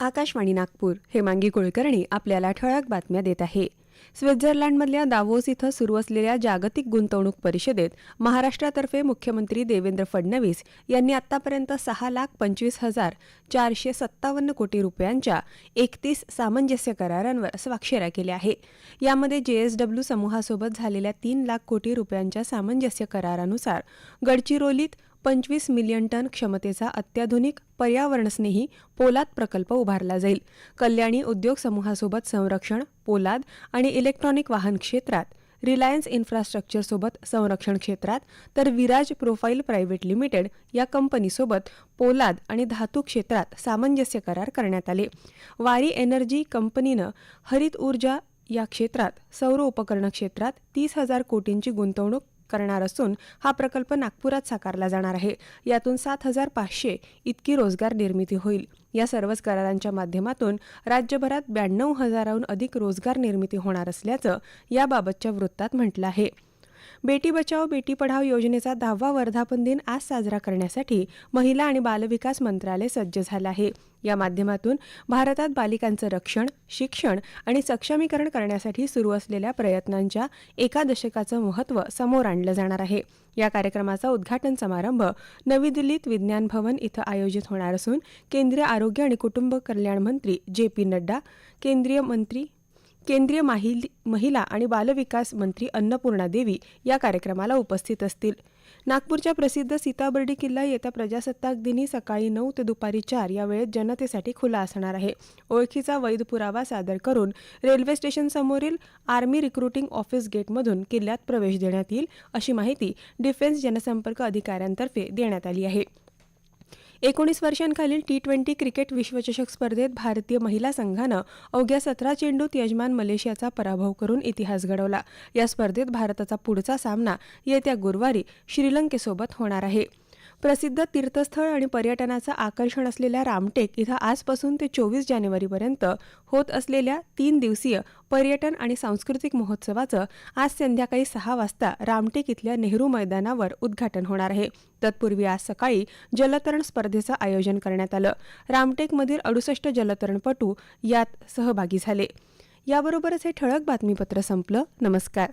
आकाशवाणी नागपूर. हेमांगी कुलकर्णी आपल्याला ठळक बातम्या देत आहे. स्वित्झर्लंडमधल्या दावोस इथं सुरू असलेल्या जागतिक गुंतवणूक परिषदेत महाराष्ट्रातर्फे मुख्यमंत्री देवेंद्र फडणवीस यांनी आतापर्यंत सहा लाख पंचवीस हजार चारशे सत्तावन्न कोटी रुपयांच्या एकतीस सामंजस्य करारांवर स्वाक्षऱ्या केल्या आहे यामध्ये जेएसडब्ल्यू समूहासोबत झालेल्या तीन लाख कोटी रुपयांच्या सामंजस्य करारानुसार गडचिरोलीत पंचवीस मिलियन टन क्षमतेचा अत्याधुनिक पर्यावरणस्नेही पोलाद प्रकल्प उभारला जाईल. कल्याणी उद्योग समूहासोबत संरक्षण पोलाद आणि इलेक्ट्रॉनिक वाहन क्षेत्रात रिलायन्स इन्फ्रास्ट्रक्चरसोबत संरक्षण क्षेत्रात तर विराज प्रोफाईल प्रायव्हेट लिमिटेड या कंपनीसोबत पोलाद आणि धातू क्षेत्रात सामंजस्य करार करण्यात आले. वारी एनर्जी कंपनीनं हरित ऊर्जा या क्षेत्रात सौर उपकरण क्षेत्रात तीस हजार कोटींची गुंतवणूक करणार असून हा प्रकल्प नागपुरात साकारला जाणार आहे. यातून सात हजार पाचशे इतकी रोजगार निर्मिती होईल. या सर्वच करारांच्या माध्यमातून राज्यभरात ब्याण्णव हजाराहून अधिक रोजगार निर्मिती होणार असल्याचं याबाबतच्या वृत्तात म्हटलं आहे. बेटी बचाओ बेटी पढाओ योजनेचा दहावा वर्धापन दिन आज साजरा करण्यासाठी महिला आणि बालविकास मंत्रालय सज्ज झालं आहे. या माध्यमातून भारतात बालिकांचं रक्षण शिक्षण आणि सक्षमीकरण करण्यासाठी सुरू असलेल्या प्रयत्नांच्या एका दशकाचं महत्त्व समोर आणलं जाणार आहे. या कार्यक्रमाचा उद्घाटन समारंभ नवी दिल्लीत विज्ञान भवन इथं आयोजित होणार असून केंद्रीय आरोग्य आणि कुटुंब कल्याण मंत्री जे पी नड्डा केंद्रीय मंत्री केंद्रीय माहिल महिला आणि बालविकास मंत्री अन्नपूर्णा देवी या कार्यक्रमाला उपस्थित असतील. नागपूरच्या प्रसिद्ध सीताबर्डी किल्ला येत्या प्रजासत्ताक दिनी सकाळी नऊ ते दुपारी चार या वेळेत जनतेसाठी खुला असणार आहे. ओळखीचा वैध पुरावा सादर करून रेल्वे स्टेशन समोरील आर्मी रिक्रुटिंग ऑफिस गेटमधून किल्ल्यात प्रवेश देण्यात येईल अशी माहिती डिफेन्स जनसंपर्क अधिकाऱ्यांतर्फे देण्यात आली आहे. एकोणीस वर्षांखालील टी ट्वेंटी क्रिकेट विश्वचषक स्पर्धेत भारतीय महिला संघानं अवघ्या सतरा चेंडूत यजमान मलेशियाचा पराभव करून इतिहास घडवला. या स्पर्धेत भारताचा पुढचा सामना येत्या गुरुवारी श्रीलंकेसोबत होणार आहे. प्रसिद्ध तीर्थस्थळ आणि पर्यटनाचं आकर्षण असलेल्या रामटेक इथं आजपासून ते चोवीस जानेवारीपर्यंत होत असलेल्या तीन दिवसीय पर्यटन आणि सांस्कृतिक महोत्सवाचं आज संध्याकाळी सहा वाजता रामटेक इथल्या नेहरू मैदानावर उद्घाटन होणार आहे. तत्पूर्वी आज सकाळी जलतरण स्पर्धेचं आयोजन करण्यात आलं. रामटेकमधील अडुसष्ट जलतरणपटू यात सहभागी झाले. याबरोबरच हे ठळक बातमीपत्र संपलं. नमस्कार.